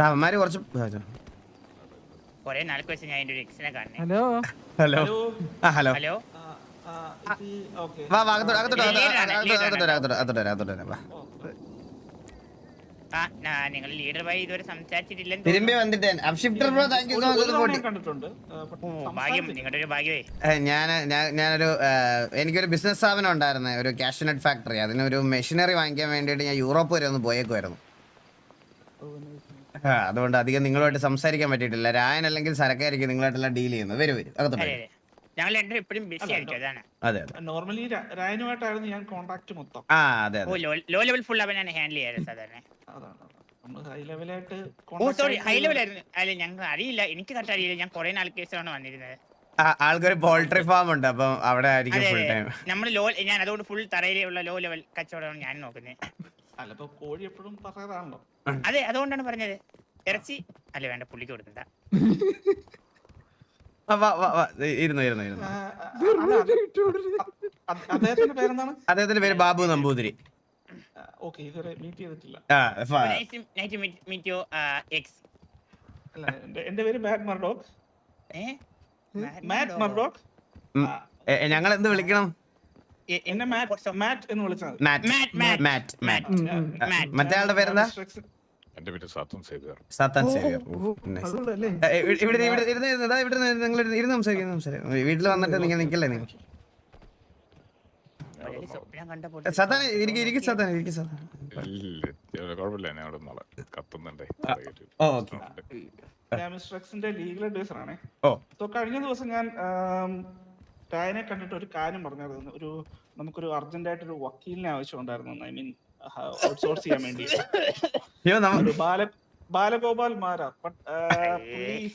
അവന്മാര് കുറച്ച് hello? Hello. Hello? Hello. വാ വാ അകത്തോട്ട് അകത്തോട്ട് അകത്തോട്ട്. അകത്തോട്ട് അകത്തോട്ട് നിങ്ങൾ ലീഡറുമായി ഇതുവരെ സംസാരിച്ചിട്ടില്ലെന്ന് തിരുമ്പി തോന്നുന്നു. വന്നിട്ട് Upshifter bro thank you so ഒരു തവണ മച്ച് ഞാൻ ഞാനൊരു എനിക്കൊരു ബിസിനസ് സ്ഥാപനം ഉണ്ടായിരുന്നു ഒരു കാഷ്നട്ട് ഫാക്ടറി അതിനൊരു മെഷീനറി വാങ്ങിക്കാൻ വേണ്ടിയിട്ട് ഞാൻ യൂറോപ്പ് വരെ ഒന്ന് പോയേക്കുമായിരുന്നു അതുകൊണ്ട് അധികം നിങ്ങളുമായിട്ട് സംസാരിക്കാൻ പറ്റിയിട്ടില്ല. രായൻ അല്ലെങ്കിൽ സരക്കായിരിക്കും നിങ്ങളായിട്ടെല്ലാം ഡീൽ ചെയ്യുന്നത്. വരും വരും. അകത്തോട്ട് ഞങ്ങൾ രണ്ടും എപ്പോഴും ബിസി അല്ല, ആയിരിക്കും അതാണ്. അതെ നോർമലി രായനുമായിട്ടായിരുന്നു ഞാൻ കോണ്ടാക്ട് മൊത്തം. ആ അതെ ഓ low low level full handle ചെയ്യാറ് സാധാരണ. അതാണ് നമ്മൾ ഹൈ ലെവലായിട്ട് ഓ സോറി ഹൈ ലെവൽ ആയിരുന്നു. അല്ല ഞങ്ങൾ അറിയില്ല. എനിക്ക് കറക്റ്റ് അറിയില്ല. ഞാൻ കുറെ നാൾ വന്നിരുന്നത്. ആൾക്കൊരു പോൾട്രി ഫാം ഉണ്ട്. അപ്പം അവിടെ ആയിരിക്കും ഫുൾ ടൈം നമ്മൾ ലോ ഞാൻ അതുകൊണ്ട് ഫുൾ തറയിലുള്ള ലോ ലെവൽ കച്ചവടമാണ് ഞാൻ നോക്കുന്നത്. അല്ല ഇപ്പൊ കോഴി എപ്പോഴും പറയാതാണല്ലോ അതെ അതുകൊണ്ടാണ് പറഞ്ഞത്. ഇറച്ചി അല്ല വേണ്ട പുള്ളിക്ക് കൊടുക്കണ്ട. അദ്ദേഹത്തിന്റെ പേരെന്താണ്? അദ്ദേഹത്തിന്റെ പേര് ബാബു നമ്പൂതിരി. ഓക്കെ ഇതുവരെ മീറ്റ് ചെയ്തിട്ടില്ല. അല്ല എന്റെ പേര് മാറ്റ് മർഡോക്ക് മാറ്റ് മർഡോക്ക് ഞങ്ങൾ എന്ത് വിളിക്കണം? എന്നെ മാറ്റ് മാറ്റ് എന്ന് വിളിച്ചാൽ മാറ്റ് മാറ്റ്, മാറ്റ്. മാറ്റ് മാറ്റ് മാറ്റ്. മറ്റേ ആളുടെ പേരെന്താ? എന്റെ പേര് Sathan Xavier. Sathan Xavier. Nice. അതുകൊണ്ടല്ലേ? ഏ, ഇവിടെ ഇവിടെ ഇവിടെ ഇരുന്ന് ഇരുന്ന് ഇതാ ഇവിടെ ഇരുന്ന് നിങ്ങൾ ഇരുന്ന് സംസാരിക്കുന്നു സംസാരിക്കും. വീട്ടിൽ വന്നിട്ട് നിങ്ങൾ നിൽക്കല്ലേ നിങ്ങൾ? സ്വപ്നം കണ്ട പോലെ സത്താൻ ഇരിക്കും ഇരിക്കും സത്താൻ ഇരിക്കും സത്താൻ. കുഴപ്പമില്ല. ഞാൻ അവിടെ നാളെ കത്തുന്നുണ്ടേ. ലീഗൽ അഡ്വൈസർ ആണേ. കഴിഞ്ഞ ദിവസം ഞാൻ ടായനെ കണ്ടിട്ട് ഒരു കാര്യം പറഞ്ഞായിരുന്നു. ഒരു നമുക്കൊരു അർജന്റായിട്ട് ഒരു വക്കീലിനെ ആവശ്യമുണ്ടായിരുന്നു ഐ മീൻ ഔട്ട്സോഴ്സ് ചെയ്യാൻ വേണ്ടി അയ്യോ ബാല ബാലഗോപാൽ മാരാർ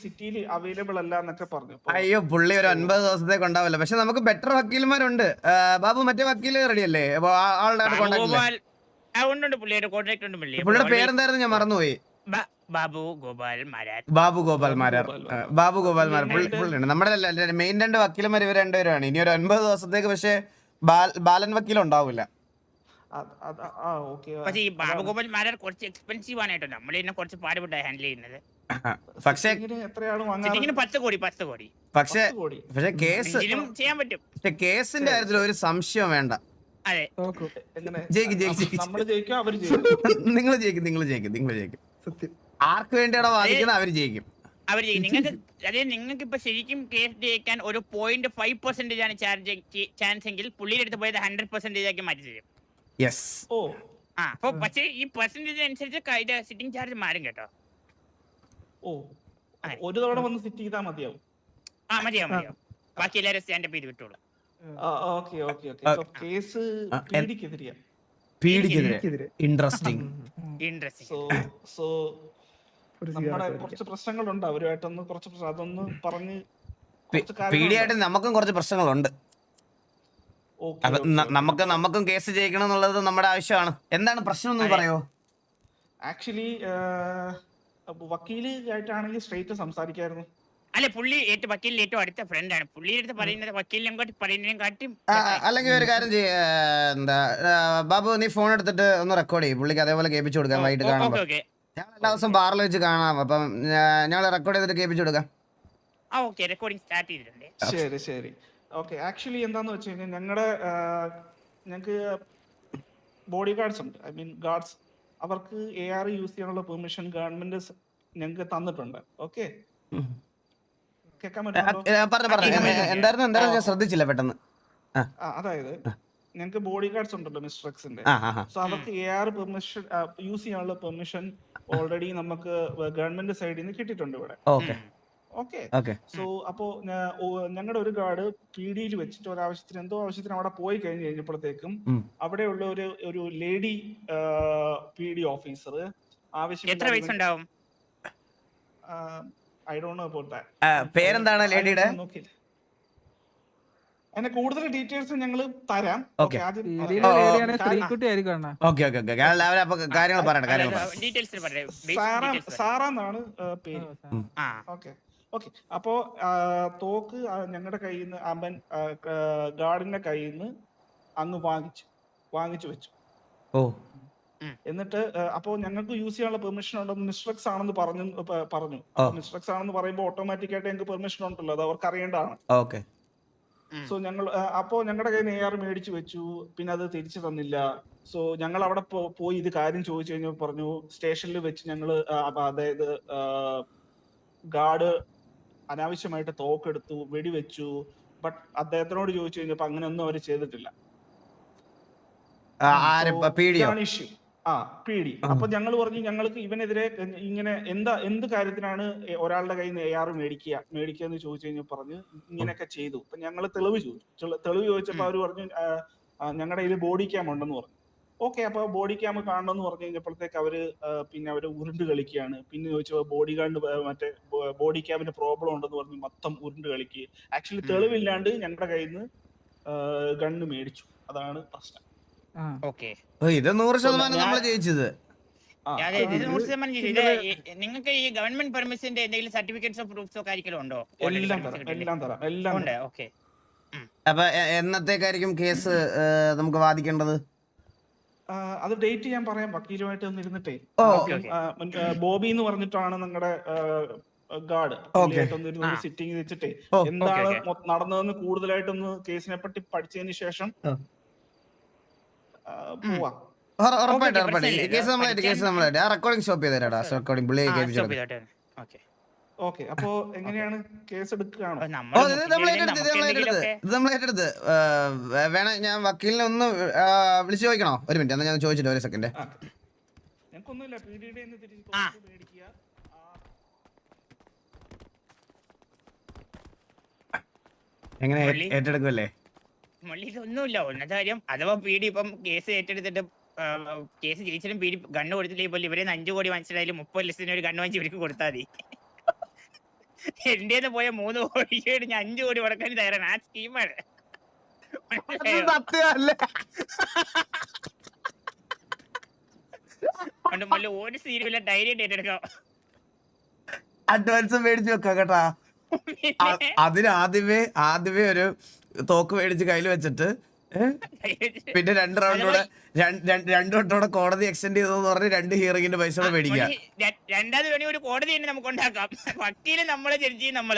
സിറ്റിയിൽ അവൈലബിൾ അല്ല എന്നൊക്കെ പറഞ്ഞു. അയ്യോ പുള്ളി ഒരു ഒൻപത് ദിവസത്തേക്ക് ഉണ്ടാവില്ല പക്ഷെ നമുക്ക് ബെറ്റർ വക്കീൽമാരുണ്ട്. ബാബു മറ്റേ വക്കീൽ റെഡി അല്ലേ ആളുടെ കോൺടാക്ട് പുള്ളിയുടെ പേരെന്തായിരുന്നു? ഞാൻ മറന്നുപോയി. ബാബു ഗോപാൽ മാരാർ. ബാബു ഗോപാൽ മാരാർ. ബാബു ഗോപാൽ മാരാർ. പുള്ളി പുള്ളിയുണ്ട് നമ്മുടെ മെയിൻ രണ്ട് വക്കീലന്മാർ ഇവർ രണ്ടുപേരാണ്. ഇനി ഒരു ഒൻപത് ദിവസത്തേക്ക് പക്ഷേ ബാലൻ വക്കീൽ ഉണ്ടാവില്ല. പക്ഷേ ഈ ബാബു ഗോപാൽ മാരാർ കുറച്ച് എക്സ്പെൻസീവ് ആണ് കേട്ടോ നമ്മൾ ഇതിനെ കുറച്ച് പാടുപെട്ട ഹാൻഡിൽ ചെയ്യുന്നത്. പക്ഷേ പത്ത് കോടി പത്ത് കോടി. പക്ഷേ പക്ഷേ കേസ് ചെയ്യാൻ പറ്റും. പക്ഷെ കേസിന്റെ കാര്യത്തിൽ ഒരു സംശയം വേണ്ട. എങ്ങനെ? ജയിക്കും ജയിക്കും ജയിക്കും. നമ്മൾ ജയിക്കും അവർ ജയിക്കും. നിങ്ങൾ ജയിക്കും നിങ്ങൾ ജയിക്കും നിങ്ങൾ ജയിക്കും. സത്യം. ആർക്ക് വേണ്ടിയാണോ വാദിക്കുന്നത്? അവർ ജയിക്കും. അവർ നിങ്ങൾക്ക് അതായത് നിങ്ങൾക്ക് ഇപ്പൊ ശരിക്കും കേസ് ജയിക്കാൻ ഒരു പോയിന്റ് ഫൈവ് പെർസെന്റേജ് ആണ് ചാർജ് ചാൻസ് എങ്കിൽ പുള്ളിയുടെ അടുത്ത് പോയത് ഹൺഡ്രഡ് പെർസെന്റേജ് ആക്കി മാറ്റി തരും. Yes oh. ആ അപ്പൊ പക്ഷേ ഈ പെർസെന്റേജ് അനുസരിച്ച് സിറ്റിംഗ് ചാർജ് മാറും കേട്ടോ. ഓ. അതെ. ഒരു തവണ വന്ന് സിറ്റ് ചെയ്താൽ മതിയാവും. ആ മതിയാവും മതിയാവും. ബാക്കി എല്ലാവരും സ്റ്റാൻഡപ്പ് ചെയ്ത് വിട്ടോളൂ. Okay okay okay. ആ. Case interesting interesting so so നമ്മുടെ കുറച്ച് പ്രശ്നങ്ങളുണ്ട് അവരുമായിട്ടൊന്ന് കുറച്ച് അതൊന്ന് പറഞ്ഞ്. പീഡിയായിട്ട് നമുക്കും കുറച്ച് പ്രശ്നങ്ങളുണ്ട്. നമുക്ക് നമുക്കും കേസ് ജയിക്കണം എന്നുള്ളത് നമ്മുടെ ആവശ്യമാണ്. എന്താണ് പ്രശ്നം എന്ന് പറയോ? ആക്ച്വലി വക്കീൽ ആയിട്ടാണെങ്കിൽ സ്ട്രേറ്റ് സംസാരിക്കായിരുന്നു. അല്ല പുള്ളി ഏറ്റവും വക്കീലിന് ഏറ്റവും അടുത്ത ഫ്രണ്ടാണ് പുള്ളിയുടെ അടുത്ത് പറയുന്നത് വക്കീലിനെ കാട്ടി പറയുന്നതിനും ആ, അല്ലെങ്കിൽ ഒരു കാര്യം ചെയ്യ എന്താ ബാബു നീ ഫോൺ എടുത്തിട്ട് ഒന്ന് റെക്കോർഡ് ചെയ്യും. പുള്ളിക്ക് അതേപോലെ കേൾപ്പിച്ചു കൊടുക്കാൻ വൈകിട്ട് കാണാം ഓക്കെ ഓക്കെ. ഞങ്ങൾ എല്ലാ ദിവസം ബാറിൽ വെച്ച് കാണാം. അപ്പം ഞങ്ങൾ റെക്കോർഡ് ചെയ്തിട്ട് കേൾപ്പിച്ചു കൊടുക്കാം. ആ ഓക്കെ റെക്കോർഡിംഗ് സ്റ്റാർട്ട് ചെയ്തിട്ടുണ്ട്. ശരി ശരി. ഓക്കെ ആക്ച്വലി എന്താന്ന് വെച്ച് കഴിഞ്ഞാൽ ഞങ്ങളുടെ ഞങ്ങൾക്ക് ബോഡി ഗാർഡ്സ് ഉണ്ട്. ഐ മീൻ ഗാർഡ്സ് അവർക്ക് എ ആർ യൂസ് ചെയ്യാനുള്ള പെർമിഷൻ ഗവൺമെന്റ് ഞങ്ങൾക്ക് തന്നിട്ടുണ്ട്. ഓക്കെ ശ്രദ്ധിച്ചില്ല പെട്ടെന്ന്. അതായത് ഞങ്ങൾക്ക് ബോഡി ഗാർഡ്സ് ഉണ്ടല്ലോ മിസ്റ്റർ എക്സിന്റെ. സോ അവർക്ക് എ ആർ പെർമിഷൻ യൂസ് ചെയ്യാനുള്ള പെർമിഷൻ ഓൾറെഡി നമുക്ക് ഗവൺമെന്റ് സൈഡിൽ നിന്ന് കിട്ടിയിട്ടുണ്ട് ഇവിടെ. ഓക്കെ. സോ അപ്പോ ഞങ്ങളുടെ ഒരു ഗാർഡ് പി ഡിയിൽ വെച്ചിട്ട് ഒരു ആവശ്യത്തിന് എന്തോ ആവശ്യത്തിന് അവിടെ പോയി കഴിഞ്ഞ് കഴിഞ്ഞപ്പോഴത്തേക്കും. അവിടെയുള്ള ഒരു ഒരു ലേഡി പി ഡി ഓഫീസർ എത്ര വയസ്സുണ്ടാവും? ഐ ഡോണ്ട് നോ അബൌട്ട് പേരെന്താണ് ലേഡിയുടെ അതിന്റെ കൂടുതൽ ഡീറ്റെയിൽസ് ഞങ്ങൾ തരാം. ഓക്കെ ഓക്കെ ഓക്കെ ഓക്കെ എല്ലാവരും അപ്പൊ കാര്യങ്ങൾ പറയട്ടെ കാര്യങ്ങൾ സാറാന്നാണ് പേര്. ആ ഓക്കെ ഓക്കെ. അപ്പോ തോക്ക് ഞങ്ങളുടെ കയ്യിൽ നിന്ന് അമ്മൻ ഗാർഡിന്റെ കയ്യിൽ നിന്ന് അങ്ങ് വാങ്ങിച്ചു വാങ്ങിച്ചു വെച്ചു. ഓ. എന്നിട്ട് അപ്പോ ഞങ്ങൾക്ക് യൂസ് ചെയ്യാനുള്ള പെർമിഷൻ ഉണ്ടോ മിസ്ട്രക്സ് ആണെന്ന് പറഞ്ഞു പറഞ്ഞു. മിസ്ട്രക്സ് ആണെന്ന് പറയുമ്പോൾ ഓട്ടോമാറ്റിക് ആയിട്ട് ഞങ്ങൾക്ക് പെർമിഷൻ ഉണ്ടല്ലോ അത് അവർക്ക് അറിയേണ്ടതാണ്. സോ ഞങ്ങൾ അപ്പോ ഞങ്ങളുടെ കയ്യിൽ നിന്ന് എ ആർ മേടിച്ചു വെച്ചു. പിന്നെ അത് തിരിച്ചു തന്നില്ല. സോ ഞങ്ങൾ അവിടെ പോയി ഇത് കാര്യം ചോദിച്ചു കഴിഞ്ഞപ്പോൾ പറഞ്ഞു സ്റ്റേഷനിൽ വെച്ച് ഞങ്ങൾ അതായത് ഗാർഡ് അനാവശ്യമായിട്ട് തോക്കെടുത്തു വെടിവെച്ചു. ബട്ട് അദ്ദേഹത്തിനോട് ചോദിച്ചു കഴിഞ്ഞപ്പോ അങ്ങനെയൊന്നും അവർ ചെയ്തിട്ടില്ല. ആര് ആ പേടി. അപ്പൊ ഞങ്ങൾ പറഞ്ഞു ഞങ്ങൾക്ക് ഇവനെതിരെ ഇങ്ങനെ എന്താ എന്ത് കാര്യത്തിനാണ് ഒരാളുടെ കയ്യിൽ നിന്ന് എ ആർ മേടിക്കുക മേടിക്കുക എന്ന് ചോദിച്ചു കഴിഞ്ഞാൽ പറഞ്ഞ് ഇങ്ങനെയൊക്കെ ചെയ്തു. അപ്പൊ ഞങ്ങൾ തെളിവ് ചോദിച്ചു തെളിവ് ചോദിച്ചപ്പോ അവർ പറഞ്ഞു ഞങ്ങളുടെ കയ്യിൽ ബോഡി ക്യാം ഉണ്ടെന്ന് പറഞ്ഞു. ഓക്കെ അപ്പൊ ബോഡി ക്യാം കാണണമെന്ന് പറഞ്ഞു കഴിഞ്ഞപ്പോഴത്തേക്ക് അവർ പിന്നെ അവർ ഉരുണ്ട് കളിക്കുകയാണ്. പിന്നെ ചോദിച്ചപ്പോ ബോഡി ഗാർഡ് മറ്റേ ബോഡി ക്യാമിന് പ്രോബ്ലം ഉണ്ടെന്ന് പറഞ്ഞ് മൊത്തം ഉരുണ്ട് കളിക്കുക ആക്ച്വലി തെളിവില്ലാണ്ട് ഞങ്ങളുടെ കയ്യിൽ നിന്ന് ഗണ്ണ് മേടിച്ചു. അതാണ് പ്രശ്നം. ഓക്കെ. ഇത് നൂറ് ശതമാനം നമ്മൾ ജയിച്ചത്. നിങ്ങൾക്ക് ഈ ഗവൺമെന്റ് പെർമിഷന്റെ എന്തെങ്കിലും സർട്ടിഫിക്കറ്റ്സോ പ്രൂഫ്സോ കാര്യങ്ങളോ ഉണ്ടോ? എല്ലാം permission തരാം കിട്ടിയില്ലേ? എല്ലാം തരാം എല്ലാം ഉണ്ട്. ഓക്കെ. അപ്പൊ എന്നത്തേക്കായിരിക്കും കേസ് നമുക്ക് വാദിക്കേണ്ടത്? ആ, അത് ഡേറ്റ് ഞാൻ പറയാം വക്കീലുമായിട്ട് ഒന്ന് ഇരുന്നിട്ടേ ഓ, ഓക്കെ, ഓക്കെ. ആ, മൻ- ആ, ബോബി എന്ന് പറഞ്ഞിട്ടാണ് നിങ്ങളുടെ ഗാർഡ്. ആ. സിറ്റിംഗ് വെച്ചിട്ടേ. എന്താണ്. നടന്നതെന്ന് കൂടുതലായിട്ടൊന്ന് കേസിനെ പറ്റി പഠിച്ചതിന് ശേഷം പോവാം. ഉറപ്പായിട്ട് ഉറപ്പായിട്ട്. ഈ പ്രശ്നമില്ല. കേസ് നമ്മളായിട്ട് കേസ് നമ്മളായിട്ട്. ആ റെക്കോർഡിംഗ് സ്റ്റോപ്പ് റെക്കോർഡിംഗ് പുള്ളിയെ കേൾപ്പിച്ചു ഓക്കെ ഓക്കെ അപ്പോ എങ്ങനെയാണ് കേസ് എടുക്കുകയാണോ? വേണം ഞാൻ വക്കീലിനെ ഒന്ന് വിളിച്ചു ചോദിക്കണോ? ഒരു മിനിറ്റ് എന്നാ ഞാൻ ചോദിച്ചിട്ട് ഒരു സെക്കൻഡ്. ഞങ്ങൾക്കൊന്നുമില്ല. പി മേടിക്കുക. എങ്ങനെ? ഏറ്റെടുക്കുമല്ലേ മുള്ളി ഇതൊന്നുമില്ല ഒന്നത്തെ കാര്യം അഥവാ പി ഡി ഇപ്പം കേസ് ഏറ്റെടുത്തിട്ട് കേസ് ജയിച്ചാലും പി ഡി ഗണ്ണ് കൊടുത്തില്ലെങ്കിൽ പോലും ഇവരെ അഞ്ചു കോടി മനസ്സിലായാലും മുപ്പത് ലക്ഷത്തിന് ഒരു ഗണ്ണ് വാങ്ങിച്ച് ഇവർക്ക് കൊടുത്താൽ മതി. എന്റെ പോയ മൂന്ന് കോടി ഞാൻ അഞ്ചു കോടി കൊടുക്കാൻ തയ്യാറാണ്. ആ സ്കീമാണ്. ഒരു സീരിയല്ല ഡയറി ഏറ്റെടുക്കാം. അഡ്വാൻസ് മേടിച്ചു വെക്കാം കേട്ടാ. അ- അതിന് ആദ്യമേ ആദ്യമേ ഒരു തോക്ക് മേടിച്ച് കയ്യിൽ വെച്ചിട്ട് പിന്നെ രണ്ട് റൗണ്ടോടെ രണ്ട് വട്ടോടെ കോടതി എക്സ്റ്റെൻഡ് ചെയ്തെന്ന് പറഞ്ഞ് രണ്ട് ഹിയറിംഗിന്റെ പൈസ കൂടെ മേടിക്കുക. രണ്ടാമത് വേണി ഒരു കോടതി തന്നെ നമുക്ക് ഉണ്ടാക്കാം. വക്കീൽ നമ്മളെ ജഡ്ജി നമ്മൾ.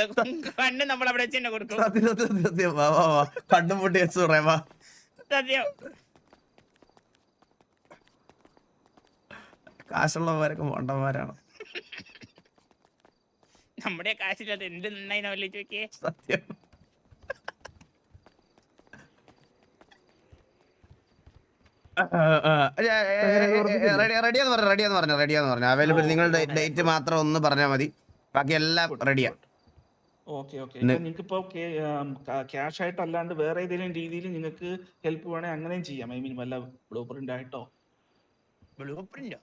കണ്ണ് നമ്മൾ അവിടെ വെച്ച് തന്നെ കൊടുക്കും. സത്യം സത്യം സത്യം. വാ വാ വാ. കണ്ണും പൊട്ടി വെച്ച് പറയാം വാ. സത്യം. കാശുള്ളവരൊക്കെ മണ്ടന്മാരാണ്. നമ്മുടെ കാശില്ലാത്ത എന്ത് നന്നായി നോക്കി സത്യം. റെഡിയാന്ന് പറഞ്ഞു റെഡിയാന്ന് പറഞ്ഞു റെഡിയാന്ന് പറഞ്ഞു. അവൈലബിൾ നിങ്ങളുടെ ഡേറ്റ് മാത്രം ഒന്ന് പറഞ്ഞാൽ മതി. ബാക്കി എല്ലാം റെഡിയാ. Okay okay. നെ- നിങ്ങൾക്ക് ഇപ്പൊ ക്യാഷ് ആയിട്ട് അല്ലാണ്ട് വേറെ ഏതെങ്കിലും രീതിയിൽ നിങ്ങൾക്ക് ഹെൽപ്പ് വേണേ അങ്ങനെയും ചെയ്യാം. ഐ മീൻ വല്ല ബ്ലൂ പ്രിന്റ്? ആയിട്ടോ ബ്ലൂ പ്രിന്റോ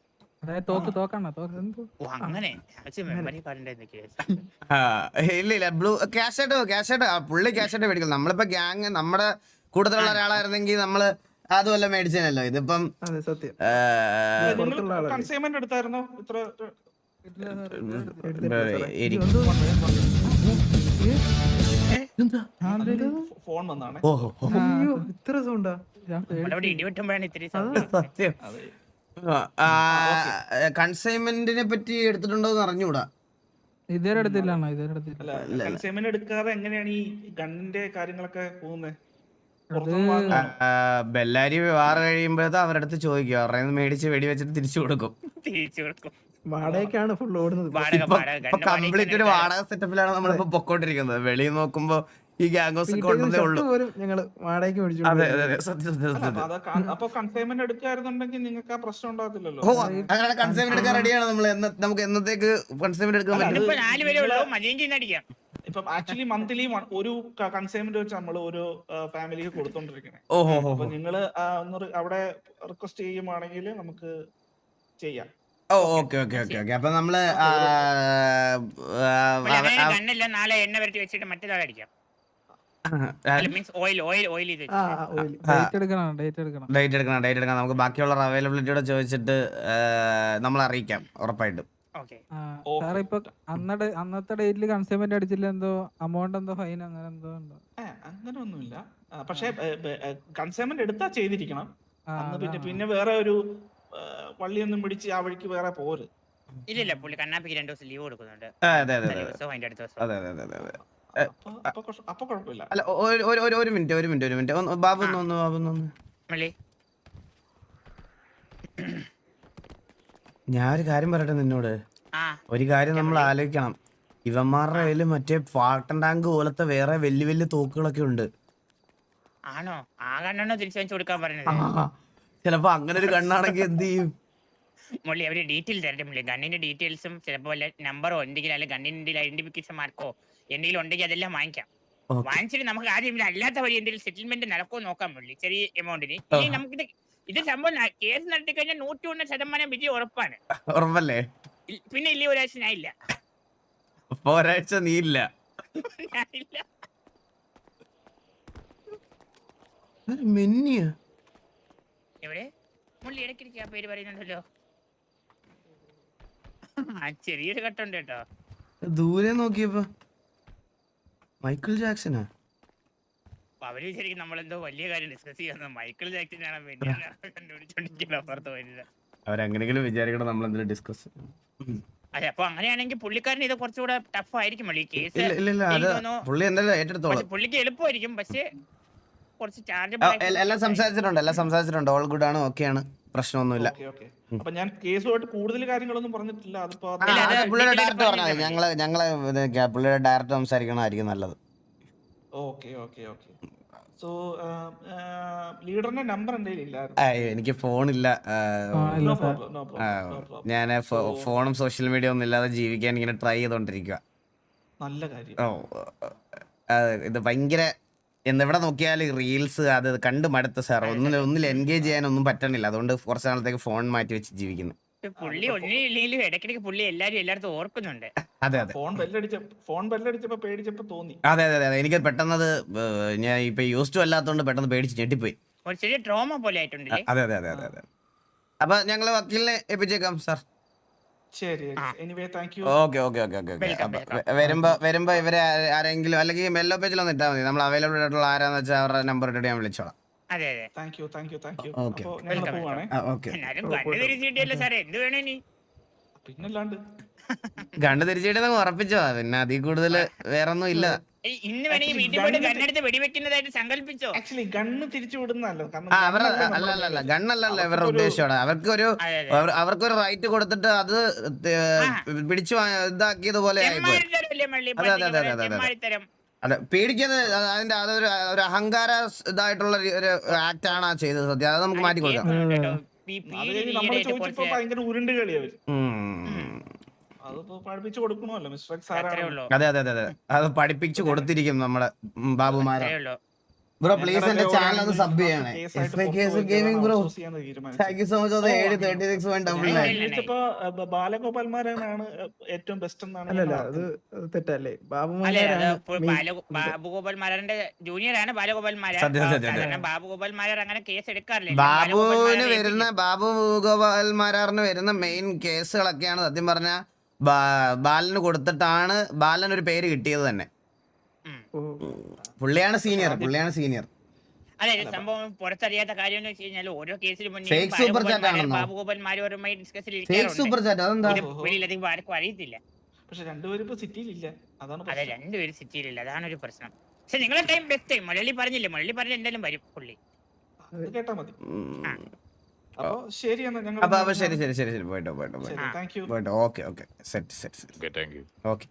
ഇല്ല ഇല്ല. ബ്ലൂ ക്യാഷ് ആയിട്ട് ക്യാഷ് ആയിട്ട് പുള്ളി ക്യാഷ് ആയിട്ട് മേടിക്കും നമ്മളിപ്പോ ഗ്യാങ് നമ്മുടെ കൂട്ടത്തിലുള്ള ഒരാളായിരുന്നെങ്കിൽ നമ്മൾ അതുമല്ല മെഡിസിനല്ലോ ഇതിപ്പം? കൺസൈൻമെന്റ് എടുത്തായിരുന്നോ? ഇത്ര ഇത്? ഫോൺ വന്നാണ് ഓഹോ ഇത്ര സൗണ്ടാ? സത്യം. കൺസൈൻമെന്റിനെ പറ്റി എടുത്തിട്ടുണ്ടോ എന്ന് അറിഞ്ഞൂടാ. ഇതുവരെ ഇതുവരെ എടുത്തില്ല. അല്ല കൺസൈൻമെന്റ് എടുക്കാതെ എങ്ങനെയാണ് ഈ ഗണ്ണിന്റെ കാര്യങ്ങളൊക്കെ പോകുന്നത് ബെല്ലാരി വാറ് കഴിയുമ്പോഴത്തെ അവരുടെ അടുത്ത് ചോദിക്കും. അവരുടെ കയ്യിന്ന് മേടിച്ച് വെടി വെച്ചിട്ട് തിരിച്ചു കൊടുക്കും. തിരിച്ചു കൊടുക്കും. വാടകയ്ക്കാണ് ഫുൾ ഓടുന്നത്. വാടക വാടക ഇപ്പൊ കംപ്ലീറ്റ് ഒരു വാടക സെറ്റപ്പിലാണ് നമ്മളിപ്പോ പൊക്കോണ്ടിരിക്കുന്നത്. വെളിയിൽ നോക്കുമ്പോ ഈ ഗാംഗോസ് ഒക്കെ ഉണ്ടെന്നേ ഉള്ളൂ. പോലും ഞങ്ങൾ വാടകയ്ക്ക് മേടിച്ചു അതെ അതെ അതെ. സത്യം സത്യം അല്ല, സത്യം. അപ്പൊ കൺസൈൻമെന്റ് എടുക്കായിരുന്നുണ്ടെങ്കിൽ നിങ്ങൾക്ക് ആ പ്രശ്നം ഉണ്ടാകത്തില്ലല്ലോ. ഓ അങ്ങനെ കൺസൈൻമെന്റ് എടുക്കാൻ റെഡിയാണ് നമ്മൾ എന്ന് നമുക്ക് എന്നത്തേക്ക് കൺസൈൻമെന്റ് എടുക്കാൻ പറ്റും? ഇപ്പൊ നാല് പേരേ ഉള്ളൂ. മലയും ഇന്ന് അടിക്കാം ഇപ്പം ആക്ച്വലി മന്ത്ലി ഒരു കൺസൈൻമെന്റ് വെച്ച് നമ്മൾ ഒരു ഫാമിലിക്ക് കൊടുത്തോണ്ടിരിക്കണേ. അപ്പൊ നിങ്ങൾ ഒന്ന് അവിടെ റിക്വസ്റ്റ് ചെയ്യുവാണെങ്കിൽ നമുക്ക് ചെയ്യാം. Oh okay okay okay okay. അപ്പൊ നമ്മൾ ആ, ആ, അങ്ങനെ ആ, ഗണ്ണില്ല നാളെ എണ്ണ വരട്ടി വെച്ചിട്ട് മറ്റേതാൾ അടിക്കാം. ആ, ഓയിൽ ഓയിൽ ഓയിൽ ചെയ്ത് ഓയിൽ ഡേറ്റ് എടുക്കണം ഡേറ്റ് എടുക്കണം. ഡേറ്റ് എടുക്കണം ഡേറ്റ് എടുക്കണം. നമുക്ക് ബാക്കിയുള്ള അവൈലബിലിറ്റിയോടെ ചോദിച്ചിട്ട് നമ്മൾ അറിയിക്കാം ഉറപ്പായിട്ടും. സാറേ ഇപ്പൊ അന്നടെ അന്നത്തെ ഡേറ്റിൽ കൺസ്യൂമെന്റ് അടിച്ചില്ല എന്തോ അമൗണ്ട് എന്തോ ഫൈൻ അങ്ങനെ എന്തോ ഉണ്ടോ? അങ്ങനെ ഒന്നുമില്ല പക്ഷെ കൺസൈൻമെന്റ് എടുത്താ ചെയ്തിരിക്കണം. അന്ന് പിന്നെ പിന്നെ വേറെ ഒരു വള്ളിയൊന്നും പിടിച്ച് ആ വഴിക്ക് വേറെ പോര്. ഇല്ലില്ല പുള്ളി കണ്ണാപ്പിക്ക് രണ്ടു ദിവസം ലീവ് കൊടുക്കുന്നുണ്ട്. അതെ അതെ അതെ ദിവസവും അടുത്ത ദിവസം. അതെ അതെ അതെ അതെ അതെ. അപ്പൊ കുഴപ്പമില്ല അല്ല ഒരു ഒരു- ഒരു ഒരു മിനിറ്റ് ഒരു മിനിറ്റ് ഒരു മിനിറ്റ്. ബാബു ഒന്ന് ഒന്ന് ബാബു ഒന്ന് ഒരു കാര്യം പറയട്ടെ നിന്നോട്? ഒരു കാര്യം നമ്മൾ ആലോചിക്കണം. ഇവന്മാരുടെ കയ്യിൽ മറ്റേ പാട്ടൻ ടാങ്ക് പോലത്തെ വേറെ വലിയ വലിയ തോക്കുകളൊക്കെ ഉണ്ട്. ആണോ? ആ കണ്ണാണോ തിരിച്ചു വെച്ച് കൊടുക്കാൻ പറഞ്ഞത് ചിലപ്പോ അങ്ങനെ ഒരു കണ്ണാണെങ്കിൽ എന്ത് ചെയ്യും? മുള്ളി അവർ ഡീറ്റെയിൽ തരട്ടെ മുള്ളി. ഗണ്ണിന്റെ ഡീറ്റെയിൽസും ചിലപ്പോൾ വല്ല നമ്പറോ എന്തെങ്കിലും അല്ലെങ്കിൽ ഗണ്ണിന്റെ ഐഡന്റിഫിക്കേഷൻ മാർക്കോ എന്തെങ്കിലും ഉണ്ടെങ്കിൽ അതെല്ലാം വാങ്ങിക്കാം. വാങ്ങിച്ചിട്ട് നമുക്ക് ആദ്യം അല്ലാത്ത വഴി എന്തെങ്കിലും സെറ്റിൽമെന്റ് നടക്കുമോ നോക്കാൻ മുള്ളി. ചെറിയ എമൗണ്ടിന്. നമുക്ക് ഇത് സംഭവം കേസ് നടത്തി കഴിഞ്ഞാൽ നൂറ്റി ഒന്ന് ശതമാനം വിജയം ഉറപ്പാണ്. ഉറപ്പല്ലേ? പിന്നെ ഇല്ല ഒരാഴ്ച ഞാൻ ഇല്ല ഒരാഴ്ച നീ ഇല്ല മെന്നിയ. എവിടെ? മുള്ളി ഇടയ്ക്കിടയ്ക്ക് ആ പേര് പറയുന്നുണ്ടല്ലോ. ആ ചെറിയൊരു ഘട്ടമുണ്ട് കേട്ടോ. ദൂരെ നോക്കിയപ്പോ. മൈക്കിൾ ജാക്സനാ അവർ ശരിക്കും നമ്മളെന്തോ വലിയ കാര്യം ഡിസ്കസ് ചെയ്യുന്നത് മൈക്കിൾ ജാക്സനാണ് വേണ്ടി കണ്ടുപിടിച്ചോണ്ടിരിക്കുന്നത് അപ്പുറത്ത് വരുന്നത് അവരെങ്ങനെങ്കിലും വിചാരിക്കണം നമ്മൾ എന്തെങ്കിലും ഡിസ്കസ് അതെ അപ്പൊ അങ്ങനെയാണെങ്കിൽ പുള്ളിക്കാരന് ഇത് കുറച്ചുകൂടെ ടഫ് ആയിരിക്കും. ഈ കേസ് പുള്ളി എന്തായാലും ഏറ്റെടുത്തോളൂ. പുള്ളിക്ക് എളുപ്പമായിരിക്കും പക്ഷേ കുറച്ച് ചാർജ് എല്ലാം സംസാരിച്ചിട്ടുണ്ട് എല്ലാം സംസാരിച്ചിട്ടുണ്ട്. ഓൾ ഗുഡ് ആണ് ഓക്കെ ആണ് പ്രശ്നമൊന്നുമില്ല. ഓക്കെ ഓക്കെ അപ്പൊ ഞാൻ കേസുമായിട്ട് കൂടുതൽ കാര്യങ്ങളൊന്നും പറഞ്ഞിട്ടില്ല. അതിപ്പോ ഞങ്ങൾ ഞങ്ങളെ പുള്ളിയുടെ ഡയറക്റ്റ് സംസാരിക്കണമായിരിക്കും നല്ലത്. Okay okay okay. സോ ലീഡറിന്റെ നമ്പർ എനിക്ക് ഫോണില്ല ഞാൻ ഫോണും സോഷ്യൽ മീഡിയ ഒന്നും ഇല്ലാതെ ജീവിക്കാൻ ഇങ്ങനെ ട്രൈ ചെയ്തോണ്ടിരിക്കുക നല്ല കാര്യം. ഓ ഇത് ഭയങ്കര എന്നെവിടെ നോക്കിയാലും റീൽസ് അത് കണ്ട് മടുത്ത സാർ ഒന്നിൽ ഒന്നിൽ എൻഗേജ് ചെയ്യാൻ ഒന്നും പറ്റണില്ല. അതുകൊണ്ട് കുറച്ച് നാളത്തേക്ക് ഫോൺ മാറ്റി വെച്ച് ജീവിക്കുന്നു. പുള്ളി ഒന്നില്ലെങ്കിലും ഇടയ്ക്കിടയ്ക്ക് പുള്ളി എല്ലാരും എല്ലായിടത്തും ഓർക്കുന്നുണ്ട്. അതെ അതെ. ഫോൺ ബെല്ലടിച്ച ഫോൺ ബെല്ലടിച്ചപ്പോ പേടിച്ചപ്പോ തോന്നി. അതെ അതെ അതെ. എനിക്ക് പെട്ടെന്നത് ഞാൻ ഇപ്പൊ യൂസ് ടു അല്ലാത്തതുകൊണ്ട് പെട്ടെന്ന് പേടിച്ച് ഞെട്ടിപ്പോയി. ഒരു ചെറിയ ട്രോമ പോലെ ആയിട്ടുണ്ട് അതെ അതെ അതെ അതെ അതെ. അപ്പൊ ഞങ്ങൾ വക്കീലിനെ ഏൽപ്പിച്ചേക്കാം sir. Okay okay okay okay വരുമ്പോ വരുമ്പോ ഇവരെ ആരെങ്കിലും അല്ലെങ്കിൽ മെല്ലോ പേജിൽ ഒന്ന് ഇട്ടാൽ മതി. നമ്മൾ അവൈലബിൾ ആയിട്ടുള്ള ആരാന്ന് വെച്ചാൽ അവരുടെ നമ്പർ ഇട്ടിട്ട് ഞാൻ വിളിച്ചോളാം. അതെ അതെ. Thank you thank you thank you Okay. അപ്പൊ ഞങ്ങൾ Welcome, പോവാണേ. ഓക്കെ. എന്നാലും കണ്ണു തിരിച്ചു സാറേ എന്ത് വേണേ നീ പിന്നല്ലാണ്ട്. കണ്ടു തിരിച്ചിട്ട് ഉറപ്പിച്ചോ? പിന്നെ അതിൽ കൂടുതൽ വേറെ ഒന്നും ഇല്ല. ഇന്ന് വേണമെങ്കിൽ Actually, വീട്ടിൽ പോയിട്ട് ഗണ്ണിന്റെ- കണ്ണെടുത്ത് വെടിവെക്കുന്നതായിട്ട് സങ്കല്പിച്ചോ? ആക്ച്വലി ഗണ്ണ് തിരിച്ചു വിടുന്നല്ലോ അവരുടെ ഗണ്ണല്ലേ അല്ല നമ്മുടെ അല്ല അല്ല. കയ്യിൽ. ഗണ്ണല്ലല്ല ഇവരുടെ അവർക്കൊരു- ഉദ്ദേശമാണ്. അവർക്കൊരു ഒരു അവർക്കൊരു റൈറ്റ് കൊടുത്തിട്ട് അത് പിടിച്ചു ഇതാക്കിയത് പോലെ അതെ. അതെ പേടിക്കുന്നത് അത് അതിന്റെ അതൊരു ഒരു അഹങ്കാര ഇതായിട്ടുള്ള ഒരു- ആക്ട് ആണ് ആ ചെയ്തത് സത്യം. അത് നമുക്ക് മാറ്റി കൊടുക്കാം. അത് അതെ അതെ അതെ അതെ അത്. പഠിപ്പിച്ചു കൊടുത്തിരിക്കും നമ്മളെ ബാബുമാരെ. ബ്രോ പ്ലീസ് എന്റെ ചാനൽ ഒന്ന് സബ് ചെയ്യണേ. I case gaming bro thank you so much അത് ഏഴ് thirty six point double nine ബാലഗോപാൽമാരാണ് ഏറ്റവും ബെസ്റ്റ് എന്നാണ് അല്ലല്ല അത് തെറ്റല്ലേ? അല്ലെ അത് ബാബുമാരാണ് ഇപ്പോൾ main ബാല- ബാബുഗോപാൽ മാരാറിന്റെ ജൂനിയർ ആണ് ബാലഗോപാൽ മാരാർ സത്യം, സത്യം, സത്യം. സാധാരണ ബാബുഗോപാൽ മാരാർ അങ്ങനെ കേസ് എടുക്കാറില്ല. ബാബുവിന് വരുന്ന ബാബു ഗോപാൽ മാരാറിന് വരുന്ന മെയിൻ കേസുകളൊക്കെയാണ് സത്യം പറഞ്ഞ ബാലന് കൊടുത്തിട്ടാണ് ബാലൻ ഒരു പേര് കിട്ടിയത് തന്നെ. പുള്ളിയാണ് സീനിയർ പുള്ളിയാണ് സീനിയർ അതെ സംഭവം പുറത്തറിയാത്ത കാര്യം എന്ന് വെച്ച് കഴിഞ്ഞാൽ ഓരോ കേസിലും ഡിസ്കസ് ആർക്കും അറിയത്തില്ല. പക്ഷെ രണ്ടുപേരും ഇപ്പൊ സിറ്റിയിലില്ല അതാണ് അതെ രണ്ടുപേരും സിറ്റിയിലില്ല അതാണ് ഒരു പ്രശ്നം. പക്ഷെ നിങ്ങളെ ടൈം ബെസ്റ്റ് ടൈം മുരളി പറഞ്ഞില്ലേ? മുരളി പറഞ്ഞ എന്തായാലും വരും പുള്ളി. കേട്ടാ മതി. അപ്പൊ ശരി എന്നാ ശരി ശരി ശരി ശരി. പോയിട്ടോ പോയിട്ടോ പോയിട്ടോ. Okay okay. Set set set. Okay.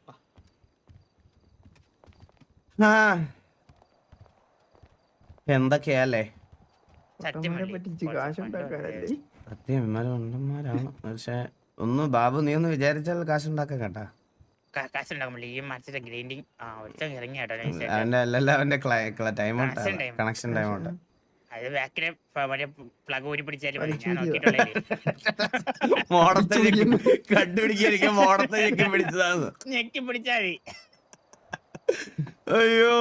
ആ. എന്തൊക്കെയല്ലേ? സത്യം ഇമാര് പക്ഷെ ഒന്ന് ബാബു നീ ഒന്ന് വിചാരിച്ചാൽ കാശുണ്ടാക്കാം കേട്ടാ. കണക്ഷൻ ടൈം ഉണ്ട് അത്. ബാക്കിലെ മറ്റേ പ്ലഗ് ഊരി പിടിച്ചാലും ഞാൻ വലിച്ചു നോക്കിയിട്ടുള്ളത് മോടത്തെ കണ്ടുപിടിക്കാൻ മോടത്തെ ഞെക്കി പിടിച്ചതാണ് ഞെക്കി അയ്യോ.